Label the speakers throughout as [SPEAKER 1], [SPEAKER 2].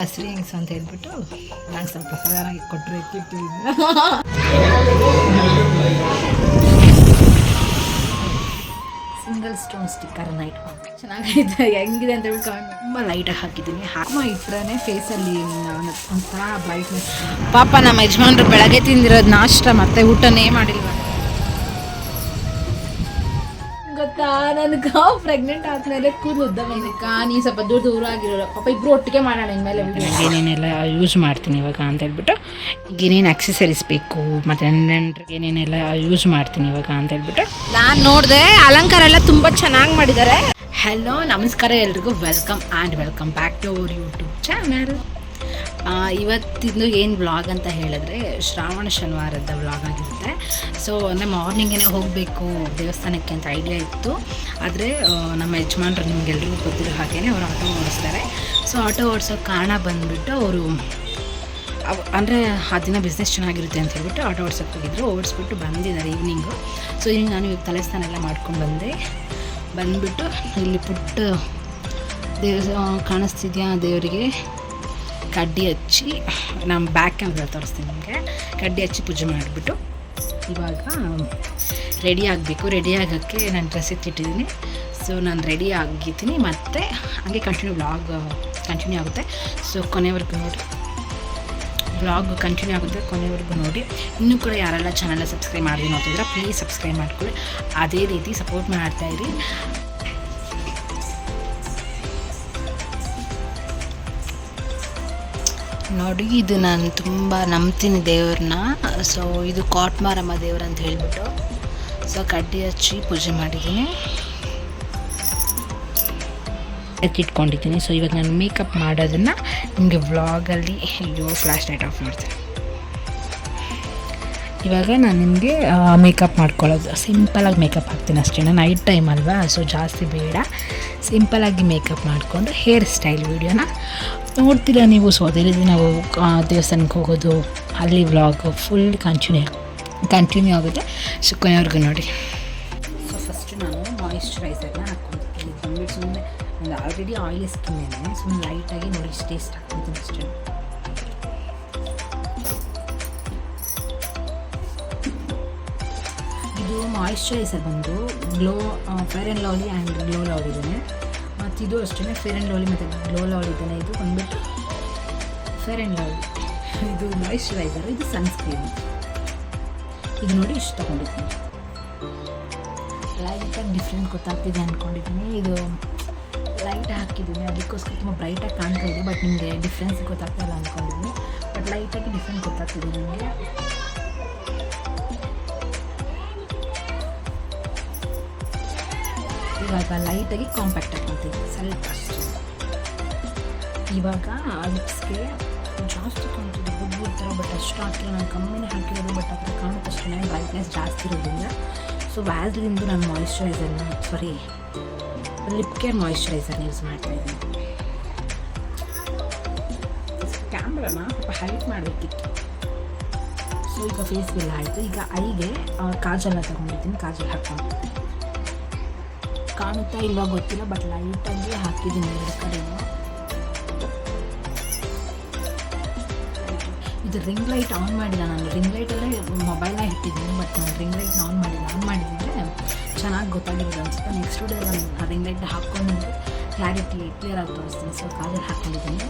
[SPEAKER 1] ಹಸ್ರಿ ಅಂತ ಹೇಳ್ಬಿಟ್ಟು ನಾನು ಸ್ವಲ್ಪ ಸದಾರಾಗಿ ಕೊಟ್ಟರು ಸಿಂಗಲ್ ಸ್ಟೋನ್ ಸ್ಟಿಕ್ಕರ್ ಇಟ್ಕೊಂಡು ಚೆನ್ನಾಗೈತೆ. ಹೆಂಗಿದೆ ಅಂತ ಹೇಳಿ ಕಮೆಂಟ್ ತುಂಬ ಲೈಟಾಗಿ ಹಾಕಿದ್ದೀನಿ. ಹಾಕಮ್ಮ ಇಟ್ಟರೆ ಫೇಸಲ್ಲಿ ಒಂಥರ ಬ್ರೈಟ್ನೆಸ್ ಪಾಪ ನಮ್ಮ ಯಜಮಾನ್ರು ಬೆಳಗ್ಗೆ ತಿಂದಿರೋದು ನಾಷ್ಟ ಮತ್ತೆ ಊಟನೇ ಮಾಡಿಲ್ವ ಗೊತ್ತಾ? ನನಗೆ ಪ್ರೆಗ್ನೆಂಟ್ ಆದ್ಮೇಲೆ ಕೂದಲು ಉದ್ದ ಬಂದಿಕ್ಕ ನೀ ಸ್ವಲ್ಪ ದೂರ ದೂರ ಆಗಿರೋ ಪಾಪ ಇಬ್ರು ಒಟ್ಟಿಗೆ ಮಾಡೋಣ ಇನ್ಮೇಲೆ ಏನೇನೆಲ್ಲ ಯೂಸ್ ಮಾಡ್ತೀನಿ ಇವಾಗ ಅಂತ ಹೇಳ್ಬಿಟ್ಟು ಈಗ ಏನೇನು ಅಕ್ಸೆಸರೀಸ್ ಬೇಕು ಮತ್ತು ಏನೇನೆಲ್ಲ ಯೂಸ್ ಮಾಡ್ತೀನಿ ಇವಾಗ ಅಂತ ಹೇಳ್ಬಿಟ್ಟು. ನಾನು ನೋಡಿದೆ ಅಲಂಕಾರ ಎಲ್ಲ ತುಂಬ ಚೆನ್ನಾಗಿ ಮಾಡಿದ್ದಾರೆ. ಹಲೋ ನಮಸ್ಕಾರ ಎಲ್ರಿಗೂ. Welcome and welcome back to our YouTube channel ಇವತ್ತಿಂದು ಏನು ವ್ಲಾಗ್ ಅಂತ ಹೇಳಿದ್ರೆ ಶ್ರಾವಣ ಶನಿವಾರದ ವ್ಲಾಗ್ ಆಗಿರುತ್ತೆ. ಸೊ ಅಂದರೆ ಮಾರ್ನಿಂಗೇ ಹೋಗಬೇಕು, ದೇವಸ್ಥಾನಕ್ಕೆ ಅಂತ ಐಡಿಯಾ ಇತ್ತು. ಆದರೆ ನಮ್ಮ ಯಜಮಾನ್ರು ನಿಮಗೆಲ್ರಿಗೂ ಗೊತ್ತಿರೋ ಹಾಗೇ ಅವರು ಆಟೋ ಓಡಿಸ್ತಾರೆ. ಸೊ ಆಟೋ ಓಡಿಸೋ ಕಾರಣ ಬಂದುಬಿಟ್ಟು ಅವರು ಅಂದರೆ ಆ ದಿನ ಬಿಸ್ನೆಸ್ ಚೆನ್ನಾಗಿರುತ್ತೆ ಅಂತ ಹೇಳ್ಬಿಟ್ಟು ಆಟೋ ಓಡಿಸೋಕೆ ಹೋಗಿದ್ರು. ಓಡಿಸ್ಬಿಟ್ಟು ಬಂದಿದ್ದಾರೆ ಈವ್ನಿಂಗು ಸೊ ಈಗ ನಾನು ಇವಾಗ ತಲೆ ಸ್ನಾನ ಎಲ್ಲ ಮಾಡ್ಕೊಂಡು ಬಂದೆ. ಬಂದುಬಿಟ್ಟು ಇಲ್ಲಿ ಪುಟ್ಟ ದೇವ ಕಾಣಿಸ್ತಿದ್ಯಾ ದೇವರಿಗೆ? ಕಡ್ಡಿ ಹಚ್ಚಿ ನಮ್ಮ ಬ್ಯಾಕ್ ಕ್ಯಾಮ್ರಾ ತೋರಿಸ್ತೀನಿ ನಿಮಗೆ. ಕಡ್ಡಿ ಹಚ್ಚಿ ಪೂಜೆ ಮಾಡಿಬಿಟ್ಟು ಇವಾಗ ರೆಡಿ ಆಗಬೇಕು. ರೆಡಿ ಆಗೋಕ್ಕೆ ನಾನು ಡ್ರೆಸ್ ಎತ್ತಿಟ್ಟಿದ್ದೀನಿ ಸೊ ನಾನು ರೆಡಿ ಆಗಿದ್ದೀನಿ. ಮತ್ತು ಹಾಗೆ ಕಂಟಿನ್ಯೂ ಬ್ಲಾಗ್ ಕಂಟಿನ್ಯೂ ಆಗುತ್ತೆ. ಸೊ ಕೊನೆವರೆಗೂ ನೋಡಿ. ಬ್ಲಾಗ್ ಕಂಟಿನ್ಯೂ ಆಗುತ್ತೆ ಕೊನೆವರೆಗೂ ನೋಡಿ. ಇನ್ನೂ ಕೂಡ ಯಾರೆಲ್ಲ ಚಾನಲ್ನ ಸಬ್ಸ್ಕ್ರೈಬ್ ಮಾಡಿ ನೋಡ್ತಿದ್ರೆ ಪ್ಲೀಸ್ ಸಬ್ಸ್ಕ್ರೈಬ್ ಮಾಡ್ಕೊಳ್ಳಿ. ಅದೇ ರೀತಿ ಸಪೋರ್ಟ್ ಮಾಡ್ತಾಯಿರಿ ನೋಡಿ, ಇದು ನಾನು ತುಂಬ ನಂಬ್ತೀನಿ ದೇವ್ರನ್ನ. ಸೊ ಇದು ಕಾಟ್ಮಾರಮ್ಮ ದೇವ್ರ ಅಂತ ಹೇಳಿಬಿಟ್ಟು. ಸೊ ಕಡ್ಡಿ ಹಚ್ಚಿ ಪೂಜೆ ಮಾಡಿದ್ದೀನಿ. ಎತ್ತಿಟ್ಕೊಂಡಿದ್ದೀನಿ ಸೊ ಇವಾಗ ನಾನು ಮೇಕಪ್ ಮಾಡೋದನ್ನು ನಿಮಗೆ ವ್ಲಾಗಲ್ಲಿ ಅಯ್ಯೋ ಫ್ಲ್ಯಾಶ್ ಲೈಟ್ ಆಫ್ ಮಾಡ್ತೀನಿ. ಇವಾಗ ನಾನು ನಿಮಗೆ ಮೇಕಪ್ ಮಾಡ್ಕೊಳ್ಳೋದು. ಸಿಂಪಲಾಗಿ ಮೇಕಪ್ ಹಾಕ್ತೀನಿ ಅಷ್ಟೇ. ನೈಟ್ ಟೈಮ್ ಅಲ್ವಾ ಸೊ ಜಾಸ್ತಿ ಬೇಡ. ಸಿಂಪಲಾಗಿ ಮೇಕಪ್ ಮಾಡಿಕೊಂಡು ಹೇರ್ ಸ್ಟೈಲ್ ವೀಡಿಯೋನ ನೋಡ್ತೀರಾ ನೀವು? ಸೊ ಅದೇ ರೀತಿ ನಾವು ದೇವಸ್ಥಾನಕ್ಕೆ ಹೋಗೋದು, ಅಲ್ಲಿ ವ್ಲಾಗ್ ಫುಲ್ ಕಂಟಿನ್ಯೂ ಕಂಟಿನ್ಯೂ ಆಗುತ್ತೆ. ಸೊ ಕೊನೆಯವ್ರಿಗೂ ನೋಡಿ. ಸೊ ಫಸ್ಟ್ ನಾನು ಮಾಯಿಶ್ಚರೈಸರ್ನ ಹಾಕ್ಕೊಳ್ತೀನಿ ಸುಮ್ಮನೆ ಆಲ್ರೆಡಿ ಆಯಿಲಿ ಸ್ಕಿನ್ ಸುಮ್ಮನೆ ಲೈಟಾಗಿ ನೋಡಿ, ಇಷ್ಟು ಟೇಸ್ಟ್ ಹಾಕ್ತೀನಿ ಅಷ್ಟೇ. ಮಾಯಿಶ್ಚರೈಸರ್ ಬಂದು glow fair and lovely and glow love ಇದ್ದಾನೆ ಮತ್ತು ಇದು ಅಷ್ಟೇ ಫೇರ್ ಆ್ಯಂಡ್ ಲವ್ಲಿ ಮತ್ತು ಗ್ಲೋ ಲವ್ ಇದ್ದಾನೆ ಇದು ಬಂದುಬಿಟ್ಟು ಫೇರ್ ಆ್ಯಂಡ್ ಲವ್ಲಿ ಇದು ಮಾಯಿಶ್ಚರೈಸರ್ ಇದು ಸನ್ಸ್ಕ್ರೀನ್ ಇದು ನೋಡಿ ಇಷ್ಟು ತೊಗೊಂಡಿದ್ದೀನಿ ಲೈಟಾಗಿ ಡಿಫ್ರೆಂಟ್ ಗೊತ್ತಾಗ್ತಿದೆ ಅಂದ್ಕೊಂಡಿದ್ದೀನಿ ಇದು ಲೈಟ್ ಹಾಕಿದ್ದೀನಿ ಅದಕ್ಕೋಸ್ಕರ ತುಂಬ ಬ್ರೈಟಾಗಿ ಕಾಣ್ತಾ ಇದೆ ಬಟ್ ನಿಮಗೆ ಡಿಫ್ರೆನ್ಸ್ ಗೊತ್ತಾಗ್ತಾಯಿಲ್ಲ ಅಂದ್ಕೊಂಡಿದ್ದೀನಿ ಬಟ್ ಲೈಟಾಗಿ ಡಿಫ್ರೆಂಟ್ ಗೊತ್ತಾಗ್ತಿದೆ ನಿಮಗೆ. ಇವಾಗ ಲೈಟಾಗಿ ಕಾಂಪ್ಯಾಕ್ಟ್ ಹಾಕೊಳ್ತೀವಿ ಸ್ವಲ್ಪ ಇವಾಗ ಲಿಪ್ಸ್ಗೆ ಜಾಸ್ತಿ ಕಾಣ್ತಿದೆ. ಬುಡ್ ಥರ ಬಟ್ ಅಷ್ಟು ಹಾಕಿಲ್ಲ. ನಾನು ಕಮ್ಮಿನೇ ಹಾಕಿರೋದು ಬಟ್ ಹತ್ರ ಕಾಣುತ್ತಷ್ಟೇ. ಬ್ರೈಟ್ನೆಸ್ ಜಾಸ್ತಿ ಇರೋದ್ರಿಂದ. ಸೊ ವ್ಯಾಸ್ಲಿಂದು ನಾನು ಮಾಯಿಶ್ಚರೈಸರ್ನ ಸಾರಿ ಲಿಪ್ ಕೇರ್ ಮಾಯಿಶ್ಚರೈಸರ್ನ ಯೂಸ್ ಮಾಡ್ತಾ ಇದ್ದೀನಿ. ಕ್ಯಾಮ್ರಾನ ಸ್ವಲ್ಪ ಹೈಟ್ ಮಾಡಬೇಕಿತ್ತು. ಸೊ ಈಗ ಫೇಸ್ಗೆಲ್ಲ ಆಯಿತು. ಈಗ ಐಗೆ ಕಾಜಲ್ಲ ತಗೊಂಡಿದ್ದೀನಿ. ಕಾಜಲ್ ಹಾಕ್ಕೊಂಡು. ಕಾಣುತ್ತಾ ಇಲ್ವಾ ಗೊತ್ತಿಲ್ಲ ಬಟ್ ಲೈಟಾಗಿ ಹಾಕಿದ್ದೀನಿ ಎರಡು ಕಡೆಯೂ ಇದು ರಿಂಗ್ ಲೈಟ್ ಆನ್ ಮಾಡಿಲ್ಲ ನಾನು. ರಿಂಗ್ ಲೈಟಲ್ಲೇ ಮೊಬೈಲ್ನ ಇಟ್ಟಿದ್ದೀನಿ ಬಟ್ ನಾನು ರಿಂಗ್ ಲೈಟ್ ಆನ್ ಮಾಡಿಲ್ಲ. ಆನ್ ಮಾಡಿದ್ರೆ ಚೆನ್ನಾಗಿ ಗೊತ್ತಾಗಿರೋದು ಅನ್ಸುತ್ತೆ. ನೆಕ್ಸ್ಟ್ ಡೇ ನಾನು ರಿಂಗ್ ಲೈಟ್ ಹಾಕ್ಕೊಂಡು ಕ್ಲಾರಿಟಿ ಕ್ಲಿಯರ್ ಆಗಿ ತೋರಿಸ್ತೀನಿ. ಸೊ ಕಾಲರ್ ಹಾಕ್ಕೊಂಡಿದ್ದೀನಿ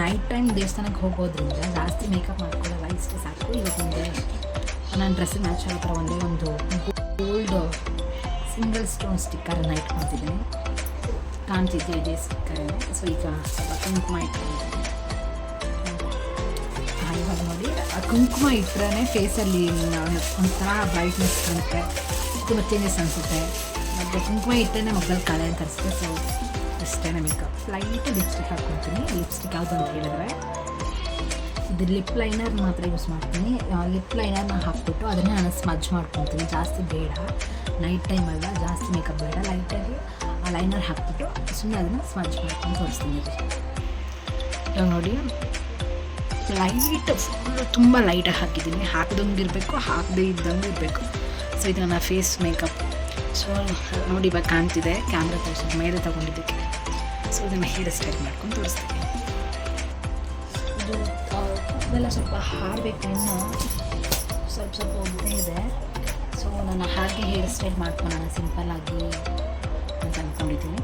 [SPEAKER 1] ನೈಟ್ ಟೈಮ್ ದೇವಸ್ಥಾನಕ್ಕೆ ಹೋಗೋದ್ರಿಂದ ಜಾಸ್ತಿ ಮೇಕಪ್ ಮಾಡ್ಕೊಳ್ಳಲ್ಲ, ಇಷ್ಟೇ ಸಾಕು. ಇವತ್ತು ನಾನು ನನ್ನ ಡ್ರೆಸ್ಸಿಗೆ ಮ್ಯಾಚ್ ಆಗೋ ಥರ ಒಂದೇ ಒಂದು ಗೋಲ್ಡ್ ಸಿಂಗಲ್ ಸ್ಟೋನ್ ಸ್ಟಿಕ್ಕರನ್ನು ಇಟ್ಕೊತಿದ್ದೀನಿ ಕಾಣ್ತಿದ್ದೆ ಇದೇ ಸ್ಟಿಕ್ಕರ್ ಸೊ ಈಗ ಸ್ವಲ್ಪ ಕುಂಕುಮ ಇಟ್ಕೊಂಡಿದ್ದೀನಿ. ಇವಾಗ ನೋಡಿ. ಆ ಕುಂಕುಮ ಇಟ್ಟರೆ ಫೇಸಲ್ಲಿ ಒಂಥರ ಬ್ರೈಟ್ನೆಸ್ ಕಾಣುತ್ತೆ. ತುಂಬ ಚೇಂಜಸ್ ಅನಿಸುತ್ತೆ. ಮತ್ತು ಕುಂಕುಮ ಇಟ್ಟರೆ ಮಕ್ಕಳು ಕಲೆ ಅಂತ ಅನಿಸುತ್ತೆ. ಸೊ ಅಷ್ಟೇ ಮೇಕಪ್ ಲೈಟ್ ಲಿಪ್ಸ್ಟಿಕ್ ಹಾಕ್ಕೊತೀನಿ ಲಿಪ್ಸ್ಟಿಕ್ ಯಾವುದು ಅಂತ ಹೇಳಿದ್ರೆ, ಇದು ಲಿಪ್ ಲೈನರ್ ಮಾತ್ರ ಯೂಸ್ ಮಾಡ್ತೀನಿ. ಲಿಪ್ ಲೈನರ್ನ ಹಾಕ್ಬಿಟ್ಟು ಅದನ್ನೇ ನಾನು ಸ್ಮಜ್ ಮಾಡ್ಕೊತೀನಿ. ಜಾಸ್ತಿ ಬೇಡ. ನೈಟ್ ಟೈಮ್ ಅಲ್ವಾ ಜಾಸ್ತಿ ಮೇಕಪ್ ಬೇಡ ಲೈಟಾಗಿ ಆ ಲೈನರ್ ಹಾಕ್ಬಿಟ್ಟು ಸುಮ್ಮನೆ ಅದನ್ನು ಸ್ಮಜ್ ಮಾಡ್ಕೊಂಡು ತೋರಿಸ್ತೀನಿ. ಇವಾಗ ನೋಡಿ ಲೈಟ್ ಫುಲ್ಲು ತುಂಬ ಲೈಟಾಗಿ ಹಾಕಿದ್ದೀನಿ. ಹಾಕ್ದಂಗೆ ಇರಬೇಕು, ಹಾಕದೇ ಇದ್ದಂಗೆ ಇರಬೇಕು. ಸೊ ಇದು ನನ್ನ ಫೇಸ್ ಮೇಕಪ್ ಸೊ ನೋಡಿ ಇವಾಗ ಕಾಣ್ತಿದೆ ಕ್ಯಾಮ್ರಾ ತೋರಿಸೋದು ಮೇಲೆ ತೊಗೊಂಡಿದ್ದಕ್ಕೆ. ಸೊ ಇದನ್ನು ಹೇರ್ ಸ್ಟೈಲ್ ಮಾಡ್ಕೊಂಡು ತೋರಿಸ್ತೀನಿ. ಇದು ಕೂದಲೆಲ್ಲ ಸ್ವಲ್ಪ ಹಾರಬೇಕು ಇನ್ನೂ. ಸ್ವಲ್ಪ ಸ್ವಲ್ಪ ಇದೆ. ಸೊ ನಾನು ಹಾಗೆ ಹೇರ್ ಸ್ಟೈಲ್ ಮಾಡ್ಕೊಳ್ಳೋಣ ಸಿಂಪಲ್ಲಾಗಿ ಅಂತ ಅಂದ್ಕೊಂಡಿದ್ದೀನಿ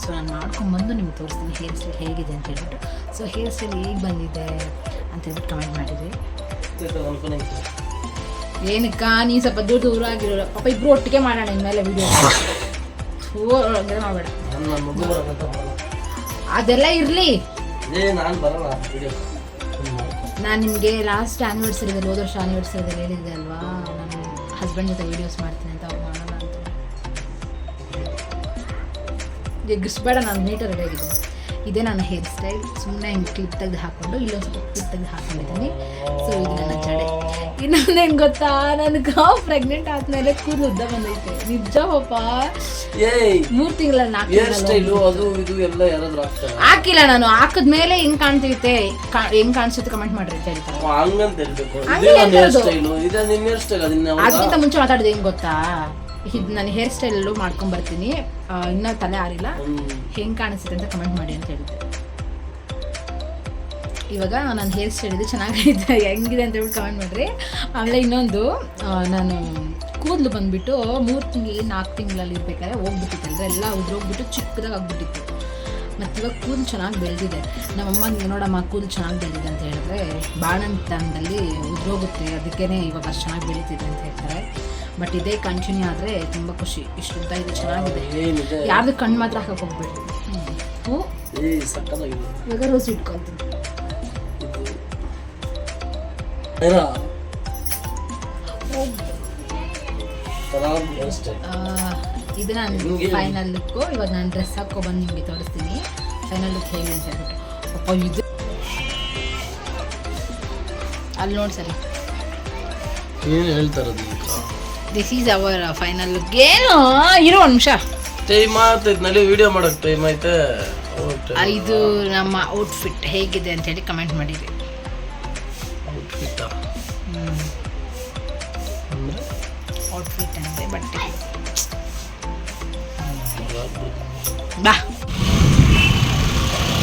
[SPEAKER 1] ಸೊ, ನಾನು ಮಾಡ್ಕೊಂಬಂದು ನಿಮ್ಗೆ ತೋರಿಸ್ತೀನಿ ಹೇರ್ ಸ್ಟೈಲ್ ಹೇಗಿದೆ ಅಂತ ಹೇಳ್ಬಿಟ್ಟು. ಸೊ, ಹೇರ್ ಸ್ಟೈಲ್ ಹೇಗೆ ಬಂದಿದೆ ಅಂತ ಹೇಳ್ಬಿಟ್ಟು ಕಮೆಂಟ್ ಮಾಡಿದ್ವಿ. ಏನಕ್ಕ ನೀ ಸ್ವಲ್ಪ ದೂರ ದೂರ ಆಗಿರೋ, ಪಾಪ ಇಬ್ಬರು ಒಟ್ಟಿಗೆ ಮಾಡೋಣ ಇನ್ಮೇಲೆ ವಿಡಿಯೋ ಮಾಡಬೇಡ. ಅದೆಲ್ಲ ಇರಲಿ.
[SPEAKER 2] ನಾನು
[SPEAKER 1] ನಾನು ನಿಮಗೆ ಲಾಸ್ಟ್ ಆ್ಯನಿವರ್ಸರಿದಲ್ಲಿ ಹೋದ ವರ್ಷ ಆ್ಯನಿವರ್ಸರಿದಲ್ಲಿ ಹೇಳಿದ್ದೆ ಅಲ್ವಾ? ನಾನು ಹಸ್ಬೆಂಡ್ ಜೊತೆ ವೀಡಿಯೋಸ್ ಮಾಡ್ತೀನಿ ಅಂತ ಅವ್ರು ಮಾಡೋಣ ಅಂತ. ಎಗ್ಗಿಸ್ಬೇಡ ನಾನು ನೀಟಾಗಿ ರೆಡಿ ಆಗಿದ್ದೀನಿ. ಇದೇ ನನ್ನ ಹೇರ್ ಸ್ಟೈಲ್ ಸುಮ್ಮನೆ ಹಿಂಗೆ ಕ್ಲಿಪ್ ತೆಗೆದು ಹಾಕೊಂಡು ಇಲ್ಲೊಂದು ಸ್ವಲ್ಪ ಕ್ಲಿಪ್ ತೆಗೆದು ಹಾಕೊಂಡಿದ್ದೀನಿ. ಸೊ ಇದು ನನ್ನ ಜಡೆ. ಇನ್ನೊಂದೇನು ಗೊತ್ತಾ? ನನಗೆ ಪ್ರೆಗ್ನೆಂಟ್ ಆದಮೇಲೆ ಕೂದಲು ಉದ್ದ ಬಂದೈತೆ. ನಿಜ ಪಾಪ
[SPEAKER 2] ಏಯ್!
[SPEAKER 1] ಮೂರು ತಿಂಗಳ ನಾಲ್ಕು
[SPEAKER 2] ಹೇರ್ ಸ್ಟೈಲು ಅದು ಇದು ಎಲ್ಲ ಯಾರಾದ್ರೂ
[SPEAKER 1] ಹಾಕಿಲ್ಲ ನಾನು. ಹಾಕಿದ್ಮೇಲೆ ಹೆಂಗ್ ಕಾಣ್ತೈತೆ ಹೆಂಗ್ ಕಾಣಿಸುತ್ತೆ ಕಮೆಂಟ್ ಮಾಡ್ರಿ ಅಂತ ಹೇಳ್ತಾರೆ. ಹಂಗೆ ಅದಕ್ಕಿಂತ ಮುಂಚೆ ಮಾತಾಡೋದು ಹೆಂಗ್ ಗೊತ್ತಾ? ಇದು ನಾನು ಹೇರ್ ಸ್ಟೈಲಲ್ಲೂ ಮಾಡ್ಕೊಂಡು ಬರ್ತೀನಿ. ಆ, ಇನ್ನೂ ತಲೆ ಆರಿಲ್ಲ. ಹೆಂಗೆ ಕಾಣಿಸುತ್ತೆ ಅಂತ ಕಮೆಂಟ್ ಮಾಡಿ ಅಂತ ಹೇಳಿದ್ದೆ ಇವಾಗ ನಾನು ಹೇರ್ ಸ್ಟೈಲ್ ಇದು ಚೆನ್ನಾಗೈತೆ ಹೆಂಗಿದೆ ಅಂತ ಹೇಳ್ಬಿಟ್ಟು ಕಮೆಂಟ್ ಮಾಡಿರಿ. ಆಮೇಲೆ ಇನ್ನೊಂದು ನಾನು ಕೂದಲು ಬಂದುಬಿಟ್ಟು ಮೂರು ತಿಂಗಳಿಗೆ ನಾಲ್ಕು ತಿಂಗಳಲ್ಲಿ ಇರ್ಬೇಕಾದ್ರೆ ಹೋಗ್ಬಿಟ್ಟಿತ್ತು ಅಂದರೆ ಎಲ್ಲ ಉದ್ರೋಗ್ಬಿಟ್ಟು ಚಿಕ್ಕದಾಗಿ ಆಗ್ಬಿಟ್ಟಿತ್ತು. ಮತ್ತು ಇವಾಗ ಕೂದಲು ಚೆನ್ನಾಗಿ ಬೆಳೆದಿದೆ. ನಮ್ಮಮ್ಮ ನೋಡಮ್ಮ ಕೂದಲು ಚೆನ್ನಾಗಿ ಬೆಳೆದಿದೆ ಅಂತ ಹೇಳಿದ್ರೆ ಬಾಣಂತನದಲ್ಲಿ ಉದ್ರೋಗುತ್ತೆ. ಅದಕ್ಕೇ ಇವಾಗ ಅಷ್ಟು ಚೆನ್ನಾಗಿ ಬೆಳೀತಿದೆ ಅಂತ ಹೇಳ್ತಾರೆ. ಬಟ್ ಇದೇ ಕಂಟಿನ್ಯೂ ಆದರೆ ತುಂಬ ಖುಷಿ. ಇಷ್ಟು ಉದ್ದ ಇದು ಚೆನ್ನಾಗಿದೆ.
[SPEAKER 2] ಯಾರು
[SPEAKER 1] ಯಾರ್ದು ಕಣ್ಣು ಮಾತ್ರ ಹಾಕಕ್ಕೆ ಹೋಗ್ಬೇಡಿ. ಹ್ಞೂ ಇವಾಗ ರೋಸ್ ಇಟ್ಕೊಳ್ತೀನಿ.
[SPEAKER 2] ಇದು ಏನೋ
[SPEAKER 1] ಇದು ನಾನು ಫೈನಲ್ ಲುಕ್ಕು ಇವಾಗ ನಾನು ಡ್ರೆಸ್ ಹಾಕ್ಕೊಬಂದು ನಿಮಗೆ ತೋರಿಸ್ತೀನಿ. ಫೈನಲ್ ಲುಕ್ ಹೇಗೆ ಅಂತ ಹೇಳ್ಬಿಟ್ಟು. ಅಪ್ಪ ಇದು ಅಲ್ಲಿ ನೋಡಿ ಸರಿ.
[SPEAKER 2] ಏನು ಹೇಳ್ತಾರೆ
[SPEAKER 1] this is our final look ಏನು? ಇರೋ ಒಂದು ನಿಮಿಷ.
[SPEAKER 2] ಟೈಮ್ ಆಗ್ತೈತೆ ನಲ್ಲಿ ವಿಡಿಯೋ ಮಾಡೋಕೆ ಟೈಮ್ ಐತೆ
[SPEAKER 1] ಇದು ನಮ್ಮ ಔಟ್ಫಿಟ್ ಹೇಗಿದೆ ಅಂತ ಹೇಳಿ ಕಮೆಂಟ್ ಮಾಡಿರಿ.
[SPEAKER 2] ಔಟ್ಫಿಟ್ ಅಂದ್ರೆ?
[SPEAKER 1] ಔಟ್ಫಿಟ್ ಅಂದರೆ ಬಟ್ಟೆ.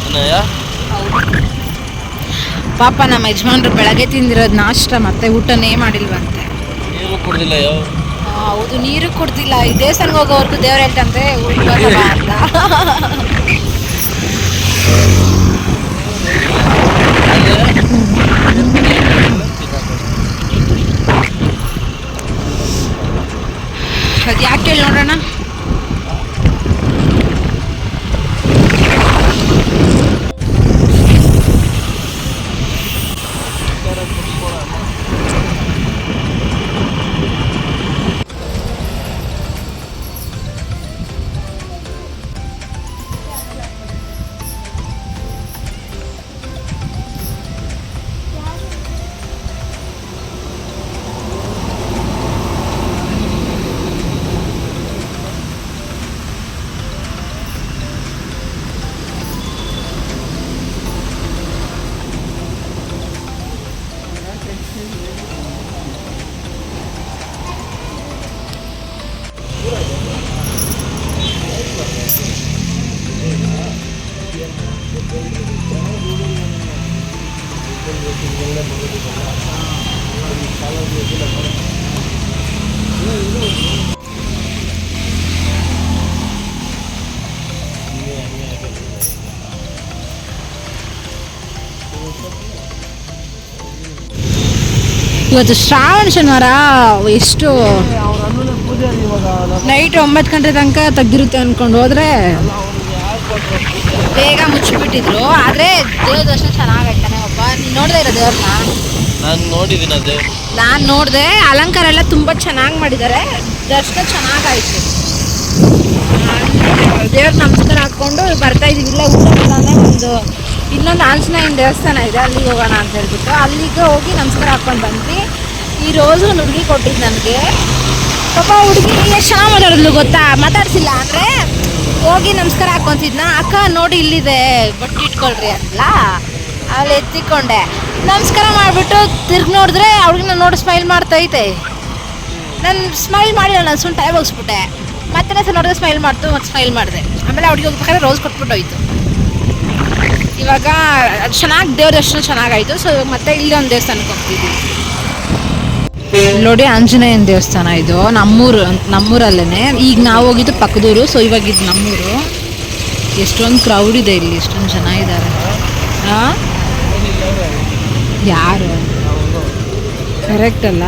[SPEAKER 2] ಏನಯ್ಯ
[SPEAKER 1] ಪಾಪ ನಮ್ಮ ಯಜಮಾನ್ರು ಬೆಳಗ್ಗೆ ತಿಂದಿರೋದು ನಾಷ್ಟ ಮತ್ತೆ ಊಟನೇ ಮಾಡಿಲ್ವಂತೆ.
[SPEAKER 2] ಏನು ಕುಡ್ದಿಲ್ಲ ಯಾವ
[SPEAKER 1] ಹೌದು ನೀರು ಕುಡ್ದಿಲ್ಲ. ಈ ದೇವಸ್ಥಾನಕ್ಕೆ ಹೋಗೋವರೆಗೂ ದೇವ್ರು ಹೇಳ್ತಂತೆ ಊಟ ಅಂತ. ಇವತ್ತು ಶ್ರಾವಣ ಶನಿವಾರ ಎಷ್ಟು ನೈಟ್ ಒಂಬತ್ತು ಗಂಟೆ ತನಕ ತೆಗ್ದಿರುತ್ತೆ ಅನ್ಕೊಂಡು ಹೋದ್ರೆ ಬೇಗ ಮುಚ್ಚಿಬಿಟ್ಟಿದ್ರು. ಆದರೆ ದೇವ್ರ ದರ್ಶನ ಚೆನ್ನಾಗೈತಾನೆ ಒಬ್ಬ. ನೀನು ನೋಡ್ದೆ ಇರೋ ದೇವ್ರನ್ನ?
[SPEAKER 2] ನಾನು ನೋಡಿದ್ದೀನಿ ಅದೇ
[SPEAKER 1] ನಾನು ನೋಡಿದೆ. ಅಲಂಕಾರ ಎಲ್ಲ ತುಂಬ ಚೆನ್ನಾಗಿ ಮಾಡಿದ್ದಾರೆ. ದರ್ಶನ ಚೆನ್ನಾಗಾಯ್ತು. ದೇವ್ರ ನಮಸ್ಕಾರ ಹಾಕ್ಕೊಂಡು ಬರ್ತಾ ಇದೀವಿ ಇಲ್ಲ ಊಟ ಒಂದು ಇನ್ನೊಂದು ಆಂಜನೇಯನ ದೇವಸ್ಥಾನ ಇದೆ, ಅಲ್ಲಿಗೆ ಹೋಗೋಣ ಅಂತ ಹೇಳ್ಬಿಟ್ಟು. ಅಲ್ಲಿಗೆ ಹೋಗಿ ನಮಸ್ಕಾರ ಹಾಕ್ಕೊಂಡು ಬಂದ್ವಿ. ಈ ರೋಸು ಒಂದು ಹುಡುಗಿ ಕೊಟ್ಟಿದ್ದು ನನಗೆ. ಪಾಪ ಹುಡುಗಿ ಎಷ್ಟು ಮಾತಾಡಿದ್ಲು ಗೊತ್ತಾ? ಮಾತಾಡ್ಸಿಲ್ಲ ಅಂದರೆ ಹೋಗಿ ನಮಸ್ಕಾರ ಹಾಕ್ಕೊತಿದ್ನ. ಅಕ್ಕ ನೋಡಿ ಇಲ್ಲಿದೆ, ಬಟ್ಟೆ ಇಟ್ಕೊಳ್ರಿ ಅಂತಲ್ಲ ಅಲ್ಲಿ ಎತ್ತಿಕೊಂಡೆ. ನಮಸ್ಕಾರ ಮಾಡಿಬಿಟ್ಟು ತಿರ್ಗಿ ನೋಡಿದ್ರೆ ಅವ್ಳಿಗೆ ನಾನು ನೋಡಿ ಸ್ಮೈಲ್ ಮಾಡ್ತೈತೆ. ನಾನು ಸ್ಮೈಲ್ ಮಾಡಿಲ್ಲ, ನಾನು ಸುಮ್ಮನೆ ಟೈಮ್ ಹೋಗಿಸ್ಬಿಟ್ಟೆ. ಮತ್ತೆ ಸಹ ನೋಡಿದ್ರೆ ಸ್ಮೈಲ್ ಮಾಡ್ತು, ಮತ್ತೆ ಸ್ಮೈಲ್ ಮಾಡಿದೆ. ಆಮೇಲೆ ಅವ್ಳಿಗೆ ಹೋಗ್ಬೇಕಾದ್ರೆ ರೋಸ್ ಕೊಟ್ಬಿಟ್ಟು ಹೋಯ್ತು ಇವಾಗ ಚೆನ್ನಾಗಿ ದೇವ್ರ ದರ್ಶನ ಚೆನ್ನಾಗಾಯ್ತು ಸೊ ಮತ್ತೆ ಇಲ್ಲಿ ಒಂದು ದೇವಸ್ಥಾನಕ್ಕೆ ಹೋಗ್ತಿದ್ವಿ. ನೋಡಿ ಆಂಜನೇಯನ ದೇವಸ್ಥಾನ ಇದು, ನಮ್ಮೂರು ನಮ್ಮೂರಲ್ಲೇ ಈಗ ನಾವು ಹೋಗಿದ್ದು ಪಕ್ಕದೂರು ಸೊ ಇವಾಗ ಇದು ನಮ್ಮೂರು. ಎಷ್ಟೊಂದು ಕ್ರೌಡ್ ಇದೆ ಇಲ್ಲಿ, ಎಷ್ಟೊಂದು ಜನ ಇದ್ದಾರೆ ಯಾರು? ಕರೆಕ್ಟ್ ಅಲ್ಲ?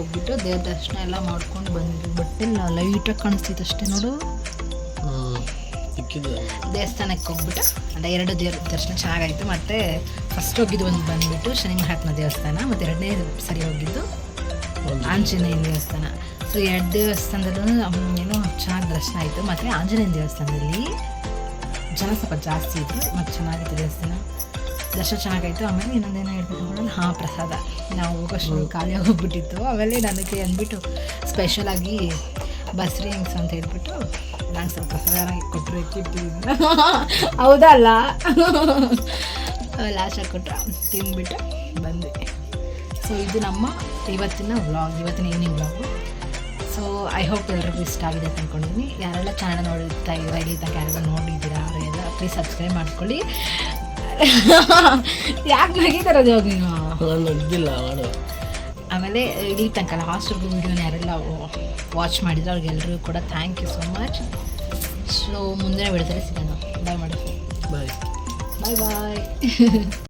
[SPEAKER 1] ಹೋಗ್ಬಿಟ್ಟು ದೇವ್ರ ದರ್ಶನ ಎಲ್ಲ ಮಾಡ್ಕೊಂಡು ಬಂದ್ವಿ. ಬಟ್ ಇಲ್ಲ ಲೈಟಾಗಿ ಕಾಣಿಸ್ತಿತ್ತು ಅಷ್ಟೇ ನೋಡು. ದೇವಸ್ಥಾನಕ್ಕೆ ಹೋಗ್ಬಿಟ್ಟು ಅದೇ ಎರಡು ದೇವ್ರ ದರ್ಶನ ಚೆನ್ನಾಗಾಯಿತು. ಮತ್ತು ಫಸ್ಟ್ ಹೋಗಿದ್ದು ಒಂದು ಬಂದುಬಿಟ್ಟು ಶನಿ ಮಹಾತ್ಮ ದೇವಸ್ಥಾನ ಮತ್ತು ಎರಡನೇ ಸರಿ ಹೋಗಿದ್ದು ಆಂಜನೇಯನ ದೇವಸ್ಥಾನ. ಸೊ ಎರಡು ದೇವಸ್ಥಾನದಲ್ಲೂ ಏನೋ ಚೆನ್ನಾಗಿ ದರ್ಶನ ಆಯಿತು. ಮತ್ತು ಆಂಜನೇಯನ ದೇವಸ್ಥಾನದಲ್ಲಿ ಜನ ಸ್ವಲ್ಪ ಜಾಸ್ತಿ ಇತ್ತು ಮತ್ತು ಚೆನ್ನಾಗಿತ್ತು ದೇವಸ್ಥಾನ. ದರ್ಶನ ಚೆನ್ನಾಗಾಯಿತು ಆಮೇಲೆ ಇನ್ನೊಂದೇನೋ ಹೇಳ್ಬೇಕು ನೋಡೋಣ. ಹಾಂ ಪ್ರಸಾದ. ನಾವು ಹೋಗೋಷ್ಟು ಖಾಲಿ ಹೋಗ್ಬಿಟ್ಟಿತ್ತು ಆಮೇಲೆ ನನಗೆ ಅಂದ್ಬಿಟ್ಟು ಸ್ಪೆಷಲಾಗಿ ಬಸ್ರಿ ಹಿಂಗ್ಸ್ ಅಂತ ಹೇಳ್ಬಿಟ್ಟು ನಂಗೆ ಸ್ವಲ್ಪ ಪ್ರಸಾದ ಕೊಟ್ಟರು ಇಟ್ಟಿದ್ದು ಹೌದಲ್ಲ? ಲಾಸ್ಟಾಗಿ ಕೊಟ್ಟರು ತಿಂದ್ಬಿಟ್ಟು ಬಂದೆ ಸೊ ಇದು ನಮ್ಮ ಇವತ್ತಿನ ವ್ಲಾಗ್ ಇವತ್ತಿನ evening vlog so I hope ಎಲ್ರಿಗೂ ಇಷ್ಟ ಆಗಿದೆ ಅಂತ ಅಂದ್ಕೊಂಡಿದ್ದೀನಿ ಯಾರೆಲ್ಲ ಚಾನಲ್ ನೋಡುತ್ತಾ ಇದ್ದೀರಾ ಇಲ್ಲಿ ತನಕ ಯಾರೆಲ್ಲ ನೋಡಿದ್ದೀರಾ ಅವರೆಲ್ಲ ಪ್ಲೀಸ್ ಸಬ್ಸ್ಕ್ರೈಬ್ ಮಾಡ್ಕೊಳ್ಳಿ. ಯಾಕೆ ನಗೀತಾರದು ಇವಾಗ
[SPEAKER 2] ನಾನು? ಅವಳು
[SPEAKER 1] ಆಮೇಲೆ ಇಲ್ಲಿ ತನಕ ಹಾಸ್ಟೆಲ್ ವೀಡಿಯೋನ ಯಾರೆಲ್ಲ ವಾಚ್ ಮಾಡಿದ್ರು ಅವ್ರಿಗೆಲ್ಲರಿಗೂ ಕೂಡ thank you so much so ಮುಂದಿನ ಬಿಡ್ತಾರೆ ಸಿಗೋಣ. ಬಾಯ್ ಮಾಡಿ
[SPEAKER 2] ಬಾಯ್
[SPEAKER 1] ಬಾಯ್ ಬಾಯ್